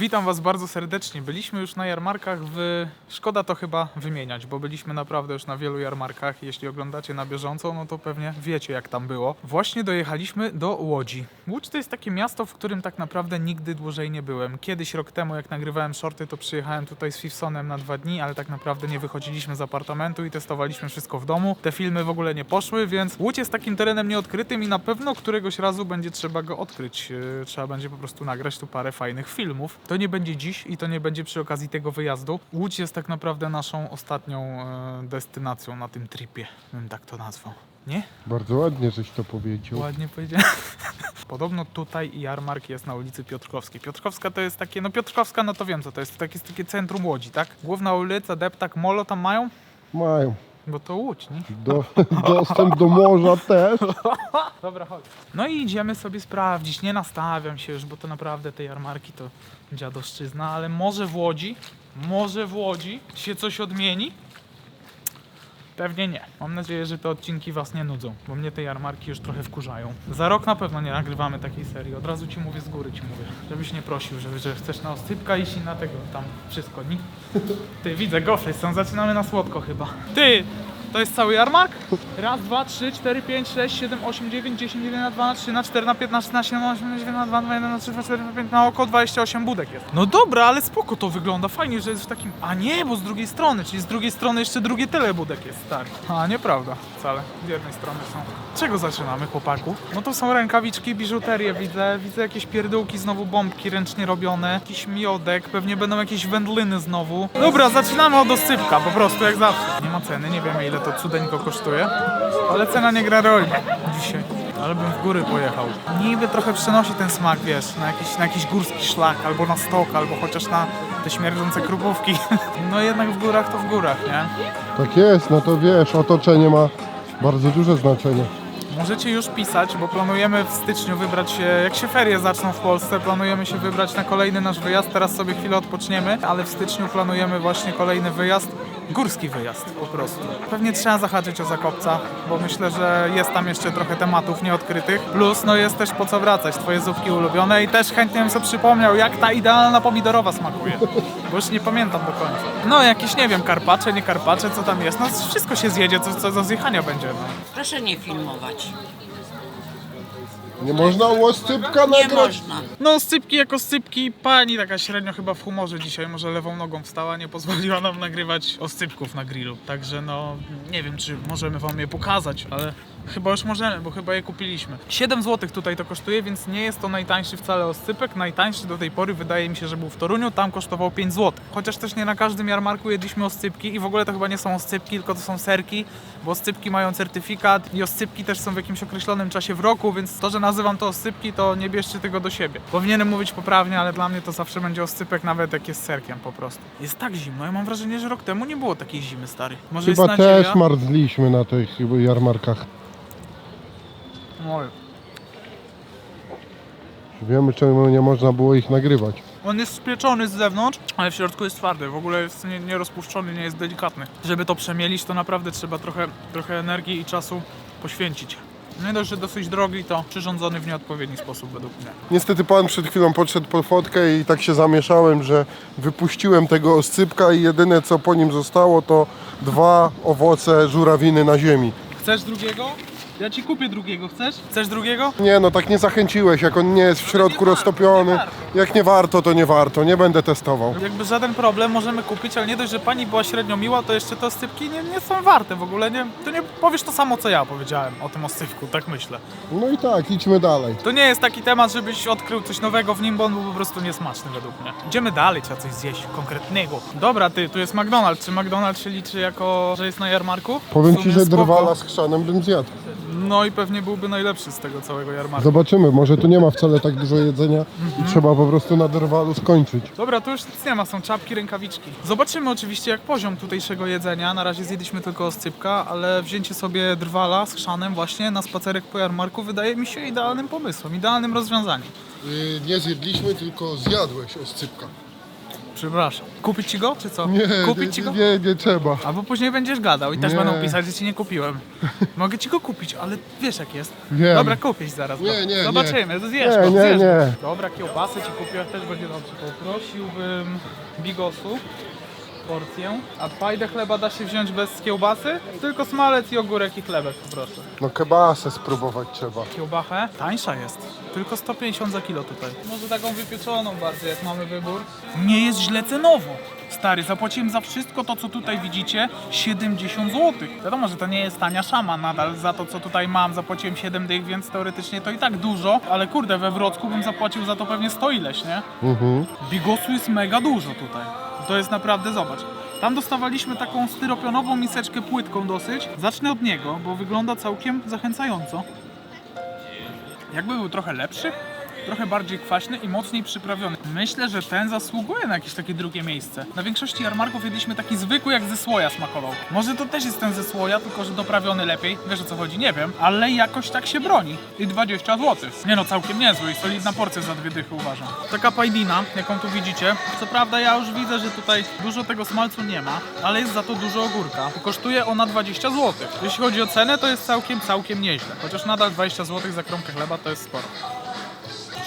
Witam Was bardzo serdecznie. Byliśmy już na jarmarkach w... Szkoda to chyba wymieniać, bo byliśmy naprawdę już na wielu jarmarkach. Jeśli oglądacie na bieżąco, no to pewnie wiecie jak tam było. Właśnie dojechaliśmy do Łodzi. Łódź to jest takie miasto, w którym tak naprawdę nigdy dłużej nie byłem. Kiedyś, rok temu, jak nagrywałem shorty, to przyjechałem tutaj z Fifsonem na dwa dni, ale tak naprawdę nie wychodziliśmy z apartamentu i testowaliśmy wszystko w domu. Te filmy w ogóle nie poszły, więc Łódź jest takim terenem nieodkrytym i na pewno któregoś razu będzie trzeba go odkryć. Yy, Trzeba będzie po prostu nagrać tu parę fajnych filmów. To nie będzie dziś i to nie będzie przy okazji tego wyjazdu. Łódź jest tak naprawdę naszą ostatnią e, destynacją na tym tripie, bym tak to nazwał. Nie? Bardzo ładnie, żeś to powiedział. Ładnie powiedziałem. Podobno tutaj jarmark jest na ulicy Piotrkowskiej. Piotrkowska to jest takie, no Piotrkowska, no to wiem co to jest, takie, jest takie centrum Łodzi, tak? Główna ulica, Deptak, Molo tam mają? Mają. Bo to Łódź, nie? Do, dostęp do morza też. Dobra, chodź. No i idziemy sobie sprawdzić. Nie nastawiam się już, bo to naprawdę te jarmarki to dziadoszczyzna, ale może w Łodzi, może w Łodzi się coś odmieni? Pewnie nie. Mam nadzieję, że te odcinki Was nie nudzą, bo mnie te jarmarki już trochę wkurzają. Za rok na pewno nie nagrywamy takiej serii. Od razu Ci mówię, z góry Ci mówię. Żebyś nie prosił, że, że chcesz na osypka iść i na tego tam wszystko. Nie? Ty, widzę, gofry są. Zaczynamy na słodko chyba. Ty! To jest cały jarmark? Raz, dwa, trzy, cztery, pięć, sześć, siedem, osiem, dziewięć, dziesięć, jeden na dwa, na trzy, na cztery, na pięć, na szesnaście, na osiem, na dziewięć, na dwa, na jeden, na trzy, na cztery, na pięć, na około 28 budek jest. No dobra, ale spoko to wygląda. Fajnie, że jest w takim... A nie, bo z drugiej strony, czyli z drugiej strony jeszcze drugie tyle budek jest, stary. A, nieprawda wcale. Z jednej strony są. Czego zaczynamy, chłopaku? No to są rękawiczki, biżuterię widzę. Widzę jakieś pierdółki, znowu bombki ręcznie robione. Jakiś miodek, pewnie będą jakieś wędliny znowu. Dobra, zaczynamy od osypka, po prostu jak zawsze. Nie ma ceny, nie wiemy ile to cudeńko kosztuje, ale cena nie gra roli dzisiaj. Ale bym w góry pojechał. Niby trochę przenosi ten smak, wiesz, na jakiś, na jakiś górski szlak, albo na stok, albo chociaż na te śmierdzące krupówki. No jednak w górach to w górach, nie? Tak jest, no to wiesz, otoczenie ma bardzo duże znaczenie. Możecie już pisać, bo planujemy w styczniu wybrać się, jak się ferie zaczną w Polsce, planujemy się wybrać na kolejny nasz wyjazd. Teraz sobie chwilę odpoczniemy, ale w styczniu planujemy właśnie kolejny wyjazd. Górski wyjazd po prostu. Pewnie trzeba zahaczyć o Zakopca, bo myślę, że jest tam jeszcze trochę tematów nieodkrytych. Plus, no jest też po co wracać, twoje zupki ulubione i też chętnie bym sobie przypomniał, jak ta idealna pomidorowa smakuje. Bo już nie pamiętam do końca. No jakieś, nie wiem, karpacze, nie karpacze, co tam jest. No wszystko się zjedzie, co, co do zjechania będzie. Proszę nie filmować. Nie można łoscypka Nie nagrać? można. No, scypki jako scypki. Pani taka średnio chyba w humorze dzisiaj, może lewą nogą wstała, nie pozwoliła nam nagrywać oscypków na grillu. Także no, nie wiem, czy możemy wam je pokazać, ale chyba już możemy, bo chyba je kupiliśmy. 7 zł tutaj to kosztuje, więc nie jest to najtańszy wcale oscypek. Najtańszy do tej pory wydaje mi się, że był w Toruniu, tam kosztował 5 zł. Chociaż też nie na każdym jarmarku jedliśmy oscypki i w ogóle to chyba nie są oscypki, tylko to są serki, bo oscypki mają certyfikat i oscypki też są w jakimś określonym czasie w roku, więc to, że nazywam to oscypki, to nie bierzcie tego do siebie. Powinienem mówić poprawnie, ale dla mnie to zawsze będzie oscypek, nawet jak jest serkiem po prostu. Jest tak zimno, ja mam wrażenie, że rok temu nie było takiej zimy, stary. Może Chyba jest nadzieja? też marzliśmy na tych jarmarkach. Oj. Wiemy czemu nie można było ich nagrywać. On jest spieczony z zewnątrz, ale w środku jest twardy. W ogóle jest nie, nie rozpuszczony, nie jest delikatny. Żeby to przemielić, to naprawdę trzeba trochę, trochę energii i czasu poświęcić. Nie dość, że dosyć drogi, to przyrządzony w nieodpowiedni sposób według mnie. Niestety pan przed chwilą podszedł po fotkę i tak się zamieszałem, że wypuściłem tego oscypka i jedyne co po nim zostało to dwa owoce żurawiny na ziemi. Chcesz drugiego? Ja ci kupię drugiego, chcesz? Chcesz drugiego? Nie no, tak nie zachęciłeś, jak on nie jest w środku warto, roztopiony. nie warto. Jak nie warto, to nie warto, nie będę testował. Jakby żaden problem możemy kupić, ale nie dość, że pani była średnio miła, to jeszcze te oscypki nie, nie są warte w ogóle. Nie, to nie powiesz to samo, co ja powiedziałem o tym oscypku, tak myślę. No i tak, idźmy dalej. To nie jest taki temat, żebyś odkrył coś nowego w nim, bo on był po prostu niesmaczny według mnie. Idziemy dalej, trzeba coś zjeść konkretnego. Dobra, ty, tu jest McDonald's. Czy McDonald's się liczy jako, że jest na jarmarku? Powiem W ci, sumie że spoko. drwala z chrzanem bym zjadł. No i pewnie byłby najlepszy z tego całego jarmarku. Zobaczymy, może tu nie ma wcale tak dużo jedzenia i trzeba po prostu na drwalu skończyć. Dobra, tu już nic nie ma, są czapki, rękawiczki. Zobaczymy oczywiście jak poziom tutejszego jedzenia. Na razie zjedliśmy tylko oscypka, ale wzięcie sobie drwala z chrzanem właśnie na spacerek po jarmarku wydaje mi się idealnym pomysłem, idealnym rozwiązaniem. nie zjedliśmy, tylko zjadłeś oscypka. Przepraszam. Kupić ci go, czy co? Nie, Kupić nie, ci go? nie, nie trzeba. Albo później będziesz gadał i też Nie. będą pisać, że ci nie kupiłem. Mogę ci go kupić, ale wiesz jak jest. Wiem. Dobra, kupić zaraz. Nie, go. nie, Zobaczymy, zjesz Nie, go, nie, zjesz nie. Dobra, kiełbasy ci kupiłem, też będzie dobrze. Poprosiłbym bigosu porcję. A fajdę chleba da się wziąć bez kiełbasy? Tylko smalec i ogórek i chlebek poproszę. No kebasę spróbować trzeba. Kiełbachę? Tańsza jest. Tylko 150 za kilo tutaj. Może taką wypieczoną bardziej, jak mamy wybór. Nie jest źle cenowo. Stary, zapłaciłem za wszystko to, co tutaj widzicie, 70 zł. Wiadomo, że to nie jest tania szama nadal. Za to, co tutaj mam, zapłaciłem 7 dych, więc teoretycznie to i tak dużo. Ale kurde, we Wrocku bym zapłacił za to pewnie 100 ileś, nie? Mhm. Bigosu jest mega dużo tutaj. To jest naprawdę, zobacz. Tam dostawaliśmy taką styropionową miseczkę płytką dosyć. Zacznę od niego, bo wygląda całkiem zachęcająco. Jakby był trochę lepszy, trochę bardziej kwaśny i mocniej przyprawiony. Myślę, że ten zasługuje na jakieś takie drugie miejsce. Na większości jarmarków jedliśmy taki zwykły, jak ze słoja smakował. Może to też jest ten ze słoja, tylko że doprawiony lepiej. Wiesz o co chodzi? Nie wiem. Ale jakoś tak się broni. I 20 zł. Nie no, całkiem niezły i solidna porcja za dwie dychy uważam. Taka pajdina, jaką tu widzicie. Co prawda ja już widzę, że tutaj dużo tego smalcu nie ma, ale jest za to dużo ogórka. Kosztuje ona 20 zł. Jeśli chodzi o cenę, to jest całkiem, całkiem nieźle. Chociaż nadal 20 zł za kromkę chleba to jest sporo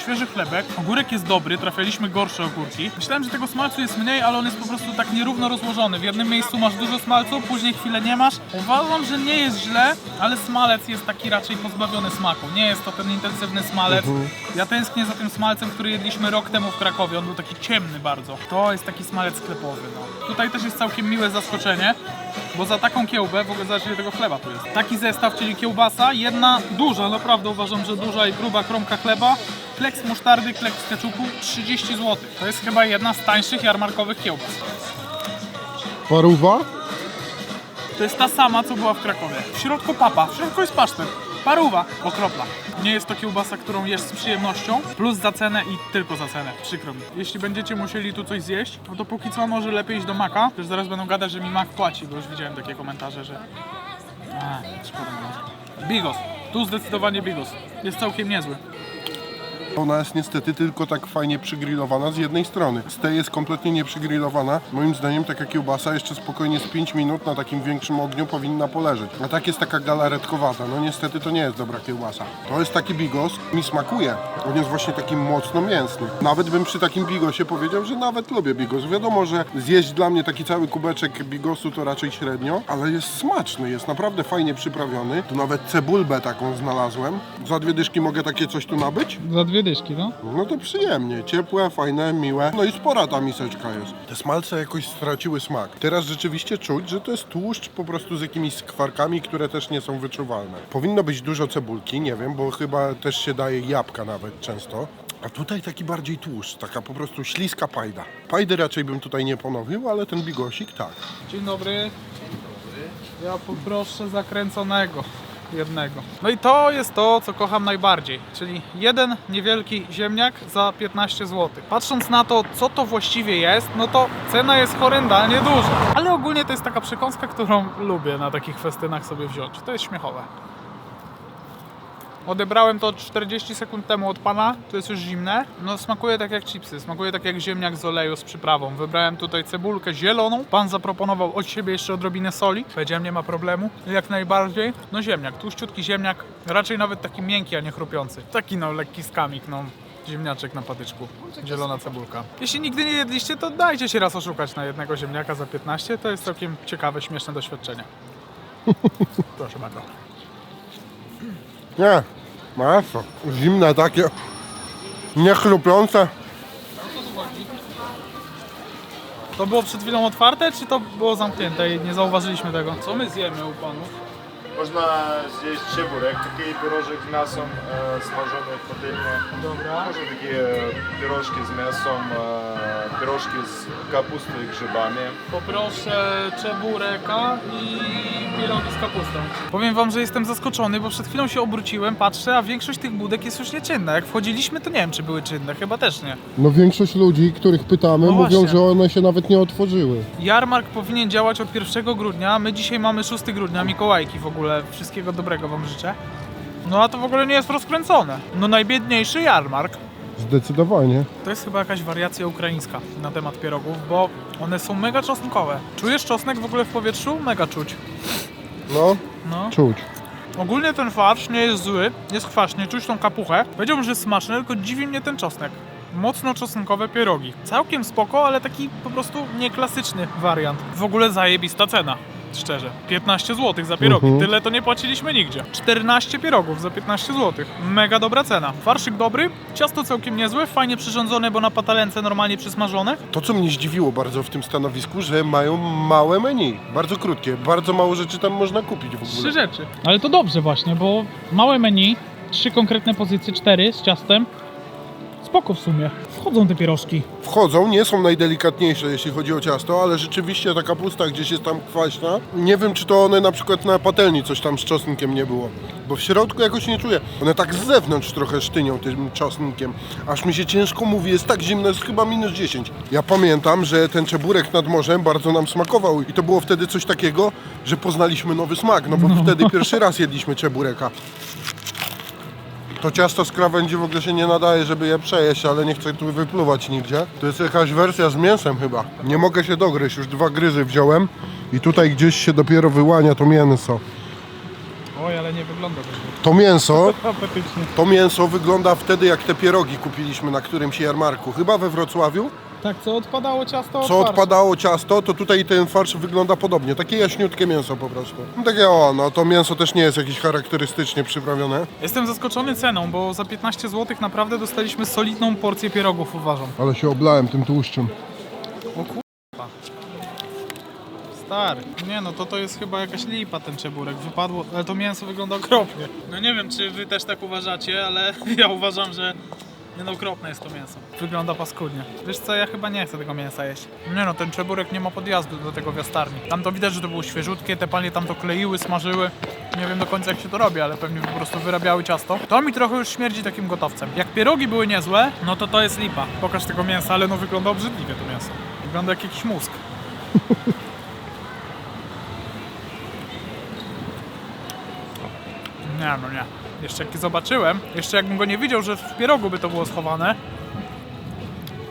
świeży chlebek. Ogórek jest dobry, trafialiśmy gorsze ogórki. Myślałem, że tego smalcu jest mniej, ale on jest po prostu tak nierówno rozłożony. W jednym miejscu masz dużo smalcu, później chwilę nie masz. Uważam, że nie jest źle, ale smalec jest taki raczej pozbawiony smaku. Nie jest to ten intensywny smalec. Ja tęsknię za tym smalcem, który jedliśmy rok temu w Krakowie. On był taki ciemny bardzo. To jest taki smalec sklepowy. No. Tutaj też jest całkiem miłe zaskoczenie. Bo za taką kiełbę, w ogóle ile tego chleba tu jest. Taki zestaw, czyli kiełbasa, jedna duża, naprawdę uważam, że duża i gruba kromka chleba, kleks musztardy, kleks keczupu, 30 zł. To jest chyba jedna z tańszych jarmarkowych kiełbas. Paruwa? To jest ta sama, co była w Krakowie. W środku papa, w środku jest pasztet. Paruwa, okropna. Nie jest to kiełbasa, którą jesz z przyjemnością, plus za cenę i tylko za cenę. Przykro mi. Jeśli będziecie musieli tu coś zjeść, no to póki co może lepiej iść do Maka. Też zaraz będą gadać, że mi Mak płaci, bo już widziałem takie komentarze, że... A, szkoda. Bigos. Tu zdecydowanie Bigos. Jest całkiem niezły. Ona jest niestety tylko tak fajnie przygrillowana z jednej strony. Z tej jest kompletnie nieprzygrillowana. Moim zdaniem taka kiełbasa jeszcze spokojnie z 5 minut na takim większym ogniu powinna poleżeć. A tak jest taka galaretkowata. No niestety to nie jest dobra kiełbasa. To jest taki bigos, mi smakuje. On jest właśnie taki mocno mięsny. Nawet bym przy takim bigosie powiedział, że nawet lubię bigos. Wiadomo, że zjeść dla mnie taki cały kubeczek bigosu to raczej średnio, ale jest smaczny, jest naprawdę fajnie przyprawiony. Tu nawet cebulbę taką znalazłem. Za dwie dyszki mogę takie coś tu nabyć? Za dwie dyszki, no. No to przyjemnie, ciepłe, fajne, miłe. No i spora ta miseczka jest. Te smalce jakoś straciły smak. Teraz rzeczywiście czuć, że to jest tłuszcz po prostu z jakimiś skwarkami, które też nie są wyczuwalne. Powinno być dużo cebulki, nie wiem, bo chyba też się daje jabłka nawet często. A tutaj taki bardziej tłuszcz, taka po prostu śliska pajda. Pajdy raczej bym tutaj nie ponowił, ale ten bigosik tak. Dzień dobry. Ja poproszę zakręconego. Jednego. No i to jest to, co kocham najbardziej, czyli jeden niewielki ziemniak za 15 zł. Patrząc na to, co to właściwie jest, no to cena jest horrendalnie duża. Ale ogólnie to jest taka przekąska, którą lubię na takich festynach sobie wziąć. To jest śmiechowe. Odebrałem to 40 sekund temu od pana, to jest już zimne. No smakuje tak jak chipsy, smakuje tak jak ziemniak z oleju z przyprawą. Wybrałem tutaj cebulkę zieloną, pan zaproponował od siebie jeszcze odrobinę soli. Powiedziałem, nie ma problemu, jak najbardziej. No ziemniak, tłuściutki ziemniak, raczej nawet taki miękki, a nie chrupiący. Taki no lekki skamik, no. Ziemniaczek na patyczku, zielona cebulka. Jeśli nigdy nie jedliście, to dajcie się raz oszukać na jednego ziemniaka za 15. To jest całkiem ciekawe, śmieszne doświadczenie. Proszę bardzo. Nie, masło. Zimne takie, niechruplące. To było przed chwilą otwarte, czy to było zamknięte i nie zauważyliśmy tego? Co my zjemy u panów? Można zjeść cieburek, taki pierożek z mięsem e, smażony w patelni. Dobra. Może takie e, pierożki z mięsem, e, pierożki z kapustą i grzybami. Poproszę czebureka i pierogi z kapustą. Powiem wam, że jestem zaskoczony, bo przed chwilą się obróciłem, patrzę, a większość tych budek jest już nieczynna. Jak wchodziliśmy, to nie wiem, czy były czynne, chyba też nie. No większość ludzi, których pytamy, No mówią, właśnie. że one się nawet nie otworzyły. Jarmark powinien działać od 1 grudnia, my dzisiaj mamy 6 grudnia, Mikołajki w ogóle, wszystkiego dobrego wam życzę. No a to w ogóle nie jest rozkręcone. No najbiedniejszy jarmark. Zdecydowanie. To jest chyba jakaś wariacja ukraińska na temat pierogów, bo one są mega czosnkowe. Czujesz czosnek w ogóle w powietrzu? Mega czuć. No, No. czuć. Ogólnie ten farsz nie jest zły, jest kwaśny, czuć tą kapuchę. Powiedziałbym, że jest smaczny, tylko dziwi mnie ten czosnek. Mocno czosnkowe pierogi. Całkiem spoko, ale taki po prostu nieklasyczny wariant. W ogóle zajebista cena. Szczerze. 15 zł za pierogi. Mhm. Tyle to nie płaciliśmy nigdzie. 14 pierogów za 15 zł. Mega dobra cena. Farszyk dobry, ciasto całkiem niezłe, fajnie przyrządzone, bo na patalence normalnie przysmażone. To, co mnie zdziwiło bardzo w tym stanowisku, że mają małe menu. Bardzo krótkie. Bardzo mało rzeczy tam można kupić w Trzy ogóle. rzeczy. Ale to dobrze właśnie, bo małe menu, trzy konkretne pozycje, cztery z ciastem. Spoko w sumie. Wchodzą te pierożki. Wchodzą, nie są najdelikatniejsze, jeśli chodzi o ciasto, ale rzeczywiście ta kapusta gdzieś jest tam kwaśna. Nie wiem, czy to one na przykład na patelni coś tam z czosnkiem nie było. Bo w środku jakoś nie czuję. One tak z zewnątrz trochę sztynią tym czosnkiem. Aż mi się ciężko mówi, jest tak zimno, jest chyba minus 10. Ja pamiętam, że ten czeburek nad morzem bardzo nam smakował i to było wtedy coś takiego, że poznaliśmy nowy smak, no bo wtedy pierwszy raz jedliśmy czebureka. To ciasto z krawędzi w ogóle się nie nadaje, żeby je przejeść, ale nie chcę tu wypluwać nigdzie. To jest jakaś wersja z mięsem chyba. Nie mogę się dogryźć, już dwa gryzy wziąłem i tutaj gdzieś się dopiero wyłania to mięso. Oj, ale nie wygląda to To mięso, to mięso wygląda wtedy jak te pierogi kupiliśmy na którymś jarmarku, chyba we Wrocławiu. Tak, co odpadało ciasto Co odpadało ciasto, to tutaj ten farsz wygląda podobnie. Takie jaśniutkie mięso po prostu. No takie o, no to mięso też nie jest jakieś charakterystycznie przyprawione. Jestem zaskoczony ceną, bo za 15 zł naprawdę dostaliśmy solidną porcję pierogów, uważam. Ale się oblałem tym tłuszczem. O kurwa. Stary. Nie no, to to jest chyba jakaś lipa ten czeburek. Wypadło, ale to mięso wygląda okropnie. No nie wiem, czy wy też tak uważacie, ale ja uważam, że nie no, okropne jest to mięso. Wygląda paskudnie. Wiesz co, ja chyba nie chcę tego mięsa jeść. Nie no, ten czeburek nie ma podjazdu do tego wiastarni. Tam to widać, że to było świeżutkie, te panie tam to kleiły, smażyły. Nie wiem do końca jak się to robi, ale pewnie po prostu wyrabiały ciasto. To mi trochę już śmierdzi takim gotowcem. Jak pierogi były niezłe, no to to jest lipa. Pokaż tego mięsa, ale no wygląda obrzydliwie to mięso. Wygląda jak jakiś mózg. Nie, no nie. Jeszcze jak zobaczyłem, jeszcze jakbym go nie widział, że w pierogu by to było schowane.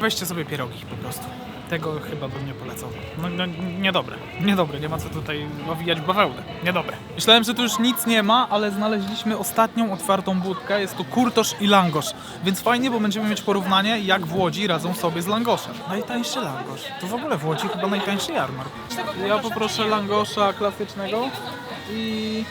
Weźcie sobie pierogi po prostu. Tego chyba bym nie polecał. No, no niedobre. Niedobre, nie ma co tutaj owijać bawełnę. Niedobre. Myślałem, że tu już nic nie ma, ale znaleźliśmy ostatnią otwartą budkę. Jest to kurtosz i langosz. Więc fajnie, bo będziemy mieć porównanie, jak w Łodzi radzą sobie z langoszem. Najtańszy langosz. To w ogóle w Łodzi chyba najtańszy jarmark. Ja poproszę langosza klasycznego i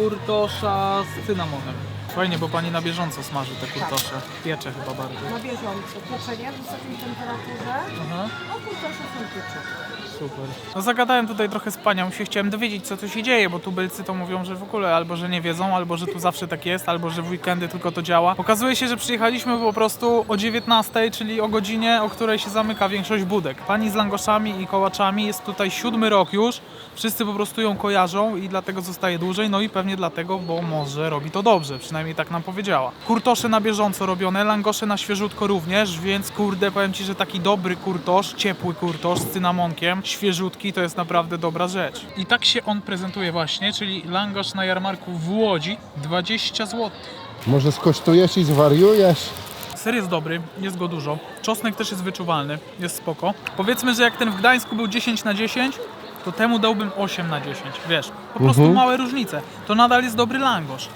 kurtosza z cynamonem. Fajnie, bo pani na bieżąco smaży te kurtosze. Piecze chyba bardzo. Na bieżąco. Pieczenie w wysokiej temperaturze. Aha. No kurczę są pieczone. Super. No zagadałem tutaj trochę z panią, się chciałem dowiedzieć co tu się dzieje, bo tubylcy to mówią, że w ogóle albo że nie wiedzą, albo że tu zawsze tak jest, albo że w weekendy tylko to działa. Okazuje się, że przyjechaliśmy po prostu o 19, czyli o godzinie, o której się zamyka większość budek. Pani z langoszami i kołaczami jest tutaj siódmy rok już. Wszyscy po prostu ją kojarzą i dlatego zostaje dłużej, no i pewnie dlatego, bo może robi to dobrze, przynajmniej tak nam powiedziała. Kurtosze na bieżąco robione, langosze na świeżutko również, więc kurde, powiem Ci, że taki dobry kurtosz, ciepły kurtosz z cynamonkiem, świeżutki, to jest naprawdę dobra rzecz. I tak się on prezentuje właśnie, czyli langosz na jarmarku w Łodzi, 20 zł. Może skosztujesz i zwariujesz? Ser jest dobry, jest go dużo. Czosnek też jest wyczuwalny, jest spoko. Powiedzmy, że jak ten w Gdańsku był 10 na 10, to temu dałbym 8 na 10. Wiesz, po prostu małe różnice. To nadal jest dobry langosz.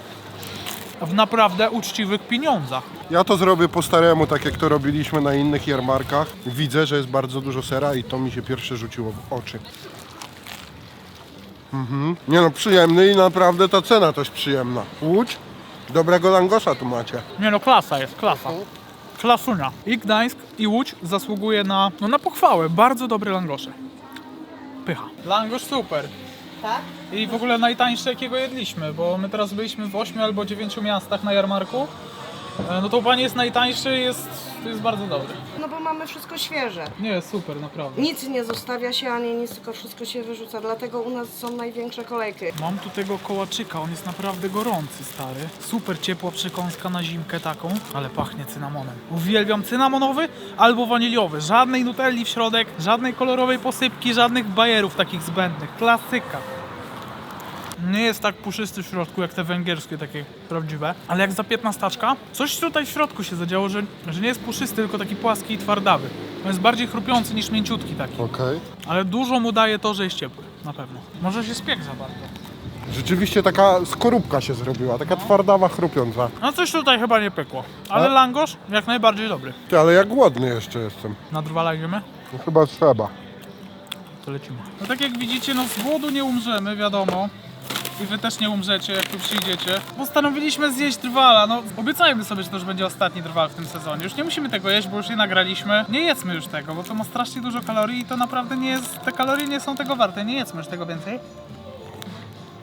W naprawdę uczciwych pieniądzach. Ja to zrobię po staremu, tak jak to robiliśmy na innych jarmarkach. Widzę, że jest bardzo dużo sera i to mi się pierwsze rzuciło w oczy. Mhm. Nie no, przyjemny i naprawdę ta cena też przyjemna. Łódź, dobrego langosza tu macie. Nie no, klasa jest, klasa. Klasunia. I Gdańsk, i Łódź zasługuje na, no, na pochwałę. Bardzo dobre langosze. Pycha. Langosz super. Tak? I w ogóle najtańszy jakiego jedliśmy, bo my teraz byliśmy w 8 albo 9 miastach na jarmarku. E, No to u Pani jest najtańszy, jest, jest bardzo dobry. No bo mamy wszystko świeże. Nie, super, naprawdę. Nic nie zostawia się ani nic, tylko wszystko się wyrzuca. Dlatego u nas są największe kolejki. Mam tu tego kołaczyka, on jest naprawdę gorący, stary. Super ciepła przekąska na zimkę taką, ale pachnie cynamonem. Uwielbiam cynamonowy albo waniliowy. Żadnej nutelli w środek, żadnej kolorowej posypki, żadnych bajerów takich zbędnych. Klasyka. Nie jest tak puszysty w środku jak te węgierskie takie prawdziwe, ale jak za 15 coś tutaj w środku się zadziało, że, że nie jest puszysty, tylko taki płaski i twardawy. On jest bardziej chrupiący niż mięciutki taki, Okej. ale dużo mu daje to, że jest ciepły, na pewno. Może się spiek za bardzo. Rzeczywiście taka skorupka się zrobiła, taka twardawa, chrupiąca. No coś tutaj chyba nie pykło, ale langosz jak najbardziej dobry. Ty, ale jak głodny jeszcze jestem. Na drwala idziemy? No, chyba trzeba. To lecimy. No tak jak widzicie, no z głodu nie umrzemy, wiadomo. I wy też nie umrzecie, jak tu przyjdziecie. Postanowiliśmy zjeść drwala. No, obiecajmy sobie, że to już będzie ostatni drwal w tym sezonie. Już nie musimy tego jeść, bo już je nagraliśmy. Nie jedzmy już tego, bo to ma strasznie dużo kalorii i to naprawdę nie jest. Te kalorie nie są tego warte. Nie jedzmy już tego więcej.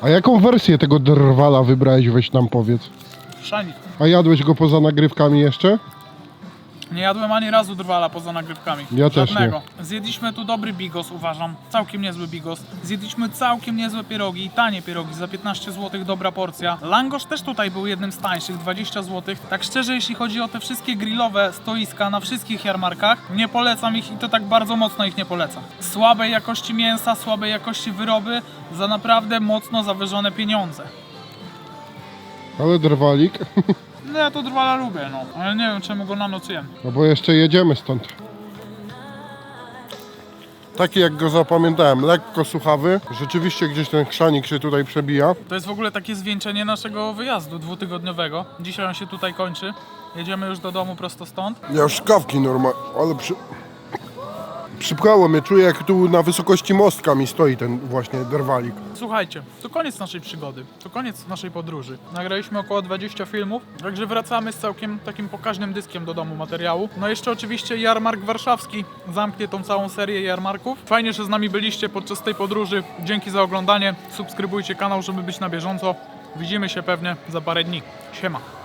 A jaką wersję tego drwala wybrałeś, weź nam powiedz. Szani. A jadłeś go poza nagrywkami jeszcze? Nie jadłem ani razu drwala poza nagrywkami. Ja też nie. Żadnego. Zjedliśmy tu dobry bigos, uważam. Całkiem niezły bigos. Zjedliśmy całkiem niezłe pierogi, tanie pierogi, za 15 zł dobra porcja. Langosz też tutaj był jednym z tańszych, 20 zł. Tak szczerze, jeśli chodzi o te wszystkie grillowe stoiska na wszystkich jarmarkach, nie polecam ich i to tak bardzo mocno ich nie polecam. Słabej jakości mięsa, słabej jakości wyroby za naprawdę mocno zawyżone pieniądze. Ale drwalik. No ja to drwala lubię, no. Ale nie wiem, czemu go na noc jem. No bo jeszcze jedziemy stąd. Taki jak go zapamiętałem, lekko suchawy. Rzeczywiście gdzieś ten chrzanik się tutaj przebija. To jest w ogóle takie zwieńczenie naszego wyjazdu dwutygodniowego. Dzisiaj on się tutaj kończy. Jedziemy już do domu prosto stąd. Ja już kawki normalnie, ale przy... Przypkało mnie, czuję jak tu na wysokości mostka mi stoi ten właśnie drwalik. Słuchajcie, to koniec naszej przygody. To koniec naszej podróży. Nagraliśmy około 20 filmów, także wracamy z całkiem takim pokaźnym dyskiem do domu materiału. No jeszcze oczywiście Jarmark Warszawski zamknie tą całą serię jarmarków. Fajnie, że z nami byliście podczas tej podróży. Dzięki za oglądanie. Subskrybujcie kanał, żeby być na bieżąco. Widzimy się pewnie za parę dni. Siema.